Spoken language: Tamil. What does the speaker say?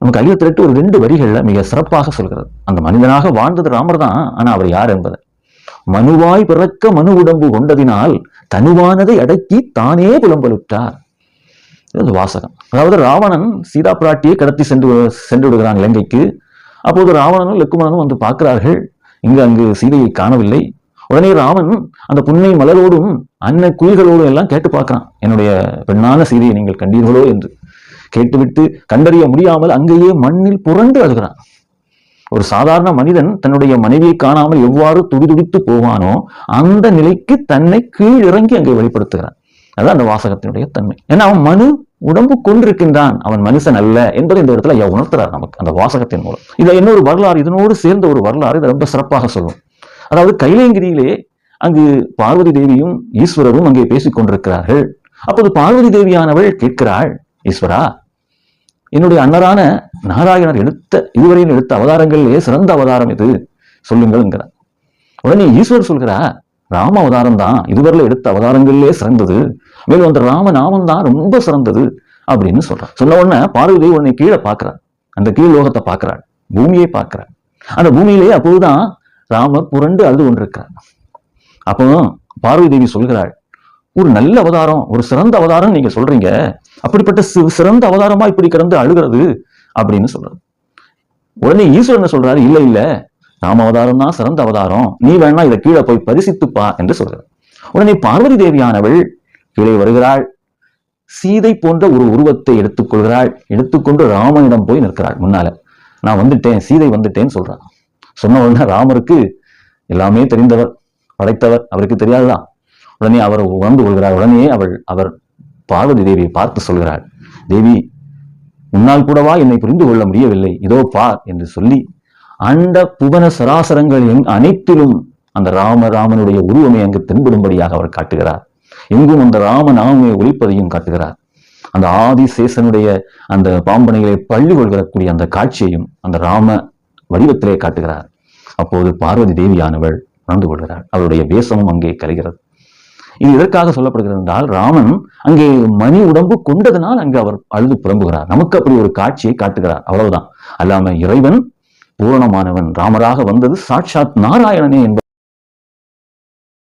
நமக்கு அழிவத்திரட்டு ஒரு ரெண்டு வரிகள்ல மிக சிறப்பாக சொல்கிறது. அந்த மனிதனாக வாழ்ந்தது ராமர் தான் ஆனா அவர் யார் என்பது. மனுவாய் பிறக்க மனு உடம்பு கொண்டதினால் தனுவானதை அடக்கி தானே புலம்பலுற்றார். இது வாசகம். அதாவது ராவணன் சீதா பிராட்டியை கடத்தி சென்று சென்று விடுகிறான் இலங்கைக்கு. அப்போது ராவணனும் லக்குமணனும் வந்து பார்க்கிறார்கள் இங்கு அங்கு சீதையை காணவில்லை. உடனே ராமன் அந்த புன்னை மலரோடும் அன்ன குயில்களோடும் எல்லாம் கேட்டு பார்க்கிறான் என்னுடைய பெண்ணான சீதையை நீங்கள் கண்டீர்களோ? என்று. கேட்டுவிட்டு கண்டறிய முடியாமல் அங்கேயே மண்ணில் புரண்டு அழுகிறான். ஒரு சாதாரண மனிதன் தன்னுடைய மனைவியை காணாமல் எவ்வாறு துடிதுடித்து போவானோ அந்த நிலைக்கு தன்னை கீழிறங்கி அங்கே வெளிப்படுத்துகிறான். அதான் அந்த வாசகத்தினுடைய தன்மை. ஏன்னா அவன் மனு உடம்பு கொண்டிருக்கின்றான் அவன் மனுஷன் அல்ல என்பதை இந்த இடத்துல ஐயா உணர்த்துறார் நமக்கு அந்த வாசகத்தின் மூலம். இதை இன்னொரு வரலாறு இதனோடு சேர்ந்த ஒரு வரலாறு இதை ரொம்ப சிறப்பாக சொல்லும். அதாவது கைலேங்கிரியிலே அங்கு பார்வதி தேவியும் ஈஸ்வரரும் அங்கே பேசிக் கொண்டிருக்கிறார்கள் அப்போது பார்வதி தேவியானவள் கேட்கிறாள் ஈஸ்வரா என்னுடைய அண்ணரான நாராயணர் எடுத்த இதுவரையும் எடுத்த அவதாரங்களிலே சிறந்த அவதாரம் இது சொல்லுங்கள்ங்கிறார் உடனே ஈஸ்வர் சொல்கிறா ராம அவதாரம் தான். இதுவரையில எடுத்த அவதாரங்களிலே சிறந்தது. மேலும் அந்த ராம நாமம் தான் ரொம்ப சிறந்தது அப்படின்னு சொல்றார். சொன்ன உடனே பார்வதி உடனே கீழே பார்க்கிறார். அந்த கீழ் லோகத்தை பார்க்கிறாள் பூமியை பார்க்கிறார். அந்த பூமியிலேயே அப்போதுதான் ராமர் புரண்டு அழுது கொண்டிருக்கிறார். அப்போ பார்வதி தேவி சொல்கிறாள் ஒரு நல்ல அவதாரம் ஒரு சிறந்த அவதாரம் நீங்க சொல்றீங்க. அப்படிப்பட்ட சிறந்த அவதாரமா இப்படி கிடந்து அழுகிறது அப்படின்னு சொல்றாரு உடனே ஈஸ்வரன் சொல்றாரு? இல்ல இல்ல. ராம அவதாரம் தான் சிறந்த அவதாரம். நீ வேணா இதை கீழே போய் பரிசித்துப்பா என்று சொல்றாரு. உடனே பார்வதி தேவியானவள் கீழே வருகிறாள். சீதை போன்ற ஒரு உருவத்தை எடுத்துக்கொள்கிறாள். எடுத்துக்கொண்டு ராமனிடம் போய் நிற்கிறாள். முன்னால நான் வந்துட்டேன். சீதை வந்துட்டேன்னு சொல்றான். சொன்ன உடனே ராமருக்கு எல்லாமே தெரிந்தவர் படைத்தவர். அவருக்கு தெரியாதுதான் உடனே அவர் உணர்ந்து கொள்கிறார். உடனே அவள் அவர் பார்வதி தேவியை பார்த்து சொல்கிறாள். தேவி உன்னால் கூடவா என்னை புரிந்து கொள்ள முடியவில்லை? இதோ பார் என்று சொல்லி அண்ட புவன சராசரங்கள் எங் அனைத்திலும் அந்த ராம ராமனுடைய உருவமே அங்கு தென்படும்படியாக அவர் காட்டுகிறார். எங்கும் அந்த ராம நாமே ஒழிப்பதையும் காட்டுகிறார். அந்த ஆதிசேசனுடைய அந்த பாம்பனைகளை பள்ளி கொள்கிறக்கூடிய அந்த காட்சியையும் அந்த ராம வடிவத்திலே காட்டுகிறார். அப்போது பார்வதி தேவியானவள் உணர்ந்து கொள்கிறாள். அவருடைய வேஷமும் அங்கே கலைகிறது இது எதற்காக சொல்லப்படுகிறது என்றால் ராமன் அங்கே மணி உடம்பு கொண்டதனால் அங்கு அவர் அழுது புலம்புகிறார். நமக்கு அப்படி ஒரு காட்சியை காட்டுகிறார். அவ்வளவுதான். அல்லாம இறைவன் பூரணமானவன். ராமராக வந்தது சாட்சாத் நாராயணனே என்பது